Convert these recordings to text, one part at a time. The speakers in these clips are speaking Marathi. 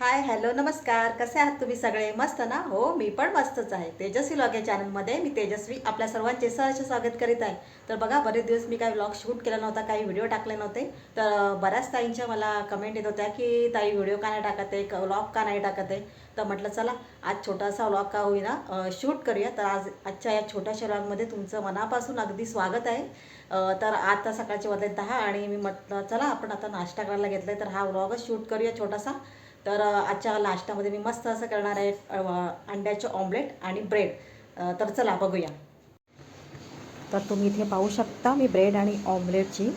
हाय हॅलो नमस्कार. कसे आहात तुम्ही सगळे? मस्त ना? हो मी पण मस्तच आहे. तेजस्वी लॉग या चॅनलमध्ये मी तेजस्वी आपल्या सर्वांचे सहर्ष स्वागत करीत आहे. तर बघा बरेच दिवस मी काही व्लॉग शूट केला नव्हता काही व्हिडिओ टाकले नव्हते. तर बऱ्याच ताईंच्या मला कमेंट येत होत्या की ताई व्हिडिओ का नाही टाकत आहे? व्लॉग का नाही टाकत आहे? तर म्हटलं चला आज छोटासा व्लॉग का होईना शूट करूया. तर आज आजच्या या छोट्याशा व्लॉगमध्ये तुमचं मनापासून अगदी स्वागत आहे. तर आता सकाळचे वाजले दहा आणि मी म्हटलं चला आपण आता नाश्ता करायला घेतला तर हा व्लॉगच शूट करूया छोटासा. तर आजच्या नाश्त्यामध्ये मी मस्त असं करणार आहे अंड्याचे ऑमलेट आणि ब्रेड तर चला बघूया. तर तुम्ही इथे पाहू शकता मी ब्रेड आणि ऑमलेटची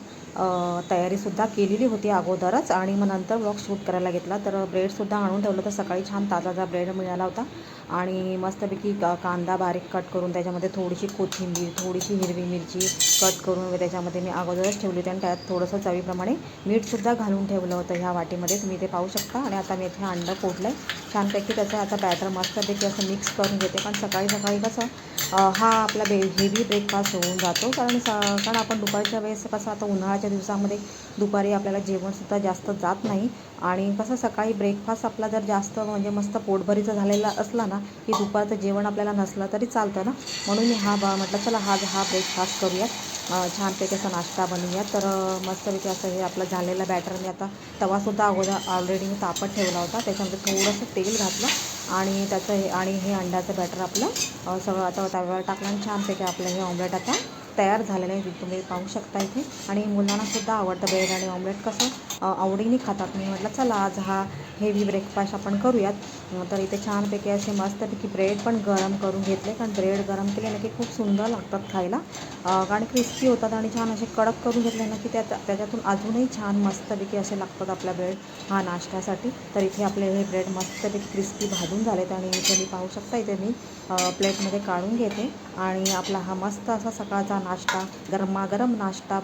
तयारीसुद्धा केलेली होती अगोदरच आणि मग नंतर ब्लॉग शूट करायला घेतला. तर ब्रेडसुद्धा आणून ठेवलं तर सकाळी छान ताजा ताजा ब्रेड मिळाला होता. आणि मस्तपैकी का कांदा बारीक कट करून त्याच्यामध्ये थोडीशी कोथिंबीर थोडीशी हिरवी मिरची कट करून त्याच्यामध्ये मी अगोदरच ठेवली होती आणि त्यात थोडंसं चवीप्रमाणे मीठसुद्धा घालून ठेवलं होतं ह्या वाटीमध्ये. तुम्ही ते पाहू शकता. आणि आता मी इथे अंडं फोडलं आहे छानपैकी त्याचं आता बॅटर मस्तपैकी असं मिक्स करून घेते. पण सकाळी सकाळी कसं हा आपला बे हेवी ब्रेकफास्ट होऊन जातो. कारण स कारण आपण दुपारच्या वेळेस कसं आता उन्हाळ्याच्या दिवसामध्ये दुपारी आपल्याला जेवणसुद्धा जास्त जात नाही. आणि कसं सकाळी ब्रेकफास्ट आपला जर जास्त म्हणजे मस्त पोटभरीचा झालेला असला ना की दुपारचं जेवण आपल्याला नसलं तरी चालतं ना. म्हणून मी हा बा म्हटलं चला हा हा ब्रेकफास्ट करूयात. छानपैकी असा नाश्ता बनवूया तर मस्तपैकी असं हे आपलं झालेलं बॅटर मी आता तवासुद्धा अगोदर ऑलरेडी मी तापत ठेवला होता. त्याच्यामध्ये थोडंसं तेल घातलं आणि त्याचं हे आणि हे अंड्याचं बॅटर आपलं सगळं आता तव्यावर टाकलं आणि छानपैकी आपलं हे ऑमलेट आता तयार झालेलं आहे तुम्ही पाहू शकता इथे. आणि मुलांनासुद्धा आवडतं ब्रेड आणि ऑमलेट कसं आवडीने खातात. मी म्हटलं चला आज हा हेवी ब्रेकफास्ट आपण करूयात. तर इथे छानपैकी असे मस्तपैकी ब्रेड पण गरम करून घेतले. कारण ब्रेड गरम केले ना की खूप सुंदर लागतात खायला. कारण क्रिस्पी होतात आणि छान असे कडक करून घेतले ना की त्यात त्याच्यातून अजूनही छान मस्तपैकी असे लागतात आपल्या ब्रेड हा नाश्त्यासाठी. तर इथे आपले हे ब्रेड मस्तपैकी क्रिस्पी भाजून झालेत आणि इथे मी पाहू शकता इथे मी प्लेटमध्ये काढून घेते. आणि आपला हा मस्त असा सकाळचा नाश्ता गरमागरम नाश्ता